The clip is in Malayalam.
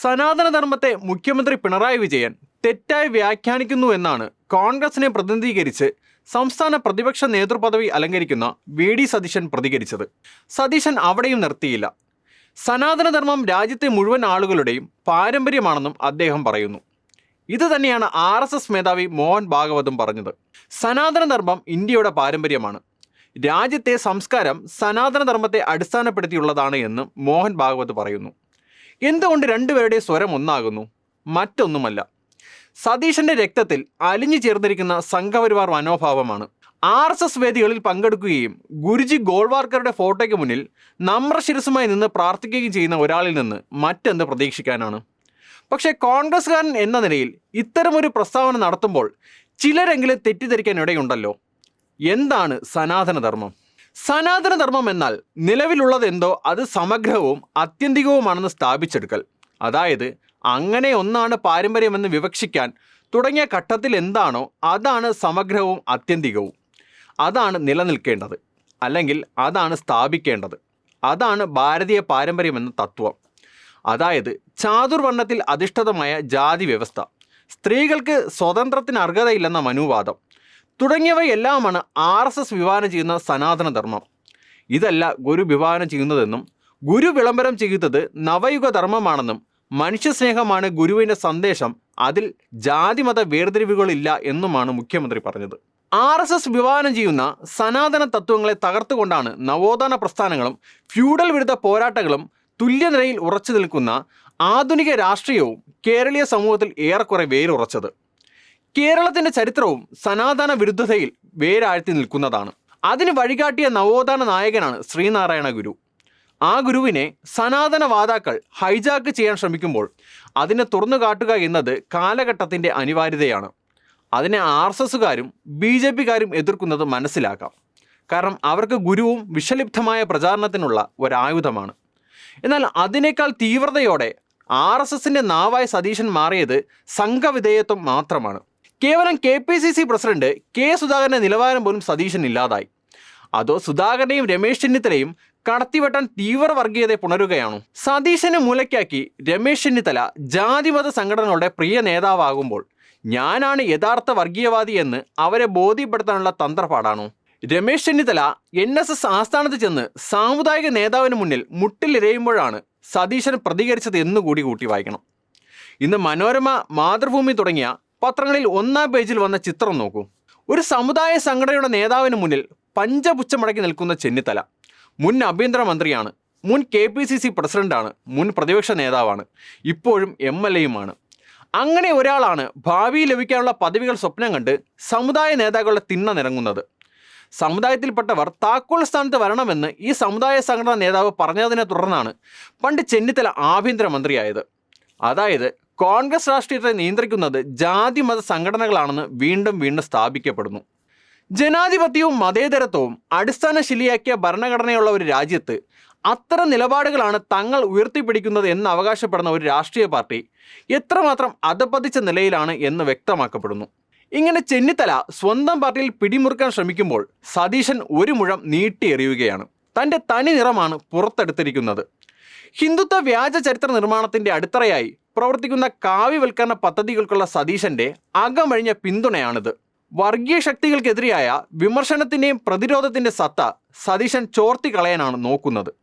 സനാതനധർമ്മത്തെ മുഖ്യമന്ത്രി പിണറായി വിജയൻ തെറ്റായി വ്യാഖ്യാനിക്കുന്നു എന്നാണ് കോൺഗ്രസിനെ പ്രതിനിധീകരിച്ച് സംസ്ഥാന പ്രതിപക്ഷ നേതൃപദവി അലങ്കരിക്കുന്ന വി ഡി സതീശൻ പ്രതികരിച്ചത്. സതീശൻ അവിടെയും നിർത്തിയില്ല. സനാതനധർമ്മം രാജ്യത്തെ മുഴുവൻ ആളുകളുടെയും പാരമ്പര്യമാണെന്നും അദ്ദേഹം പറയുന്നു. ഇത് തന്നെയാണ് ആർ എസ് എസ് മേധാവി മോഹൻ ഭാഗവതും പറഞ്ഞത്. സനാതനധർമ്മം ഇന്ത്യയുടെ പാരമ്പര്യമാണ്. രാജ്യത്തെ സംസ്കാരം സനാതനധർമ്മത്തെ അടിസ്ഥാനപ്പെടുത്തിയുള്ളതാണ് എന്ന് മോഹൻ ഭാഗവത് പറയുന്നു. എന്തുകൊണ്ട് രണ്ടുപേരുടെ സ്വരം ഒന്നാകുന്നു? മറ്റൊന്നുമല്ല. സതീശന്റെ രക്തത്തിൽ അലിഞ്ഞു ചേർന്നിരിക്കുന്ന സംഘപരിവാർ മനോഭാവമാണ്. ആർ എസ് എസ് വേദികളിൽ പങ്കെടുക്കുകയും ഗുരുജി ഗോൾവാർക്കറുടെ ഫോട്ടോയ്ക്ക് മുന്നിൽ നമ്രശിരസുമായി നിന്ന് പ്രാർത്ഥിക്കുകയും ചെയ്യുന്ന ഒരാളിൽ നിന്ന് മറ്റെന്ത് പ്രതീക്ഷിക്കാനാണ്? പക്ഷേ കോൺഗ്രസ്സുകാരൻ എന്ന നിലയിൽ ഇത്തരമൊരു പ്രസ്താവന നടത്തുമ്പോൾ ചിലരെങ്കിലും തെറ്റിദ്ധരിക്കാൻ ഇടയുണ്ടല്ലോ. എന്താണ് സനാതനധർമ്മം? സനാതനധർമ്മം എന്നാൽ നിലവിലുള്ളതെന്തോ അത് സമഗ്രവും അത്യന്തികവുമാണെന്ന് സ്ഥാപിച്ചെടുക്കൽ. അതായത് അങ്ങനെ ഒന്നാണ് പാരമ്പര്യമെന്ന് വിവക്ഷിക്കാൻ തുടങ്ങിയ ഘട്ടത്തിൽ എന്താണോ അതാണ് സമഗ്രവും അത്യന്തികവും. അതാണ് നിലനിൽക്കേണ്ടത്. അല്ലെങ്കിൽ അതാണ് സ്ഥാപിക്കേണ്ടത്. അതാണ് ഭാരതീയ പാരമ്പര്യമെന്ന തത്വം. അതായത് ചാതുർവർണത്തിൽ അധിഷ്ഠിതമായ ജാതി വ്യവസ്ഥ സ്ത്രീകൾക്ക് സ്വതന്ത്രത്തിന് അർഹതയില്ലെന്ന മനോവാദം. തുടങ്ങിയവയെല്ലാമാണ് ആർ എസ് എസ് വിഭാവനം ചെയ്യുന്ന സനാതനധർമ്മം. ഇതല്ല ഗുരു വിഭാവനം ചെയ്യുന്നതെന്നും ഗുരു വിളംബരം ചെയ്യുന്നത് നവയുഗ ധർമ്മമാണെന്നും മനുഷ്യസ്നേഹമാണ് ഗുരുവിന്റെ സന്ദേശം അതിൽ ജാതിമത വേർതിരിവുകളില്ല എന്നുമാണ് മുഖ്യമന്ത്രി പറഞ്ഞത്. ആർ എസ് എസ് വിഭാവനം ചെയ്യുന്ന സനാതന തത്വങ്ങളെ തകർത്തുകൊണ്ടാണ് നവോത്ഥാന പ്രസ്ഥാനങ്ങളും ഫ്യൂഡൽ വിരുദ്ധ പോരാട്ടങ്ങളും തുല്യനിലയിൽ ഉറച്ചു നിൽക്കുന്ന ആധുനിക രാഷ്ട്രീയവും കേരളീയ സമൂഹത്തിൽ ഏറെക്കുറെ വേരുറച്ചത്. കേരളത്തിന്റെ ചരിത്രവും സനാതന വിരുദ്ധതയിൽ വേരാഴ്ത്തി നിൽക്കുന്നതാണ്. അതിന് വഴികാട്ടിയ നവോത്ഥാന നായകനാണ് ശ്രീനാരായണ ഗുരു. ആ ഗുരുവിനെ സനാതനവാദാക്കൾ ഹൈജാക്ക് ചെയ്യാൻ ശ്രമിക്കുമ്പോൾ അതിനെ തുറന്നു കാട്ടുക എന്നത് കാലഘട്ടത്തിന്റെ അനിവാര്യതയാണ്. അതിനെ ആർ എസ് എസുകാരും ബി ജെ പിക്കാരും എതിർക്കുന്നത് മനസ്സിലാക്കാം. കാരണം അവർക്ക് ഗുരുവും വിഷലിപ്തമായ പ്രചാരണത്തിനുള്ള ഒരായുധമാണ്. എന്നാൽ അതിനേക്കാൾ തീവ്രതയോടെ ആർ എസ് എസിന്റെ നാവായ സതീശൻ മാറിയത് സംഘവിധേയത്വം മാത്രമാണ്. കേവലം K P C C president K സുധാകരന്റെ നിലവാരം പോലും സതീശൻ ഇല്ലാതായി. അതോ സുധാകരനെയും രമേശ് ചെന്നിത്തലയും കടത്തിവെട്ടാൻ തീവ്ര വർഗീയതയെ പുണരുകയാണോ? സതീശനെ മൂലയ്ക്കാക്കി രമേശ് ചെന്നിത്തല ജാതിമത സംഘടനകളുടെ പ്രിയ നേതാവാകുമ്പോൾ ഞാനാണ് യഥാർത്ഥ വർഗീയവാദി എന്ന് അവരെ ബോധ്യപ്പെടുത്താനുള്ള തന്ത്രപ്പാടാണോ? Ramesh Chennithala N S S ആസ്ഥാനത്ത് ചെന്ന് സാമുദായിക നേതാവിന് മുന്നിൽ മുട്ടിലിരയുമ്പോഴാണ് സതീശൻ പ്രതികരിച്ചത് എന്നുകൂടി കൂട്ടി വായിക്കണം. ഇന്ന് മനോരമ മാതൃഭൂമി തുടങ്ങിയ പത്രങ്ങളിൽ ഒന്നാം പേജിൽ വന്ന ചിത്രം നോക്കൂ. ഒരു സമുദായ സംഘടനയുടെ നേതാവിന് മുന്നിൽ പഞ്ചപുച്ഛമടക്കി നിൽക്കുന്ന ചെന്നിത്തല. മുൻ ആഭ്യന്തരമന്ത്രിയാണ്. മുൻ കെ പി സി സി പ്രസിഡന്റാണ്. മുൻ പ്രതിപക്ഷ നേതാവാണ്. ഇപ്പോഴും എം എൽ എയുമാണ്. അങ്ങനെ ഒരാളാണ് ഭാവിയിൽ ലഭിക്കാനുള്ള പദവികൾ സ്വപ്നം കണ്ട് സമുദായ നേതാക്കളുടെ തിണ്ണ നിറങ്ങുന്നത്. സമുദായത്തിൽപ്പെട്ടവർ താക്കോൽ സ്ഥാനത്ത് വരണമെന്ന് ഈ സമുദായ സംഘടനാ നേതാവ് പറഞ്ഞതിനെ തുടർന്നാണ് പണ്ട് ചെന്നിത്തല ആഭ്യന്തരമന്ത്രിയായത്. അതായത് കോൺഗ്രസ് രാഷ്ട്രീയത്തെ നിയന്ത്രിക്കുന്നത് ജാതി മത സംഘടനകളാണെന്ന് വീണ്ടും വീണ്ടും സ്ഥാപിക്കപ്പെടുന്നു. ജനാധിപത്യവും മതേതരത്വവും അടിസ്ഥാന ശിലിയാക്കിയ ഭരണഘടനയുള്ള ഒരു രാജ്യത്ത് അത്തരം നിലപാടുകളാണ് തങ്ങൾ ഉയർത്തിപ്പിടിക്കുന്നത് എന്ന് അവകാശപ്പെടുന്ന ഒരു രാഷ്ട്രീയ പാർട്ടി എത്രമാത്രം അധപ്പതിച്ച നിലയിലാണ് എന്ന് വ്യക്തമാക്കപ്പെടുന്നു. ഇങ്ങനെ ചെന്നിത്തല സ്വന്തം പാർട്ടിയിൽ പിടിമുറുക്കാൻ ശ്രമിക്കുമ്പോൾ സതീശൻ ഒരു മുഴം നീട്ടിയെറിയുകയാണ്. തന്റെ തനി നിറമാണ് പുറത്തെടുത്തിരിക്കുന്നത്. ഹിന്ദുത്വ വ്യാജ ചരിത്ര നിർമ്മാണത്തിന്റെ അടിത്തറയായി പ്രവർത്തിക്കുന്ന കാവ്യവൽക്കരണ പദ്ധതികൾക്കുള്ള സതീശന്റെ അകമഴിഞ്ഞ പിന്തുണയാണിത്. വർഗീയ ശക്തികൾക്കെതിരെയായ വിമർശനത്തിന്റെയും പ്രതിരോധത്തിന്റെ സത്ത സതീശൻ ചോർത്തി കളയാനാണ് നോക്കുന്നത്.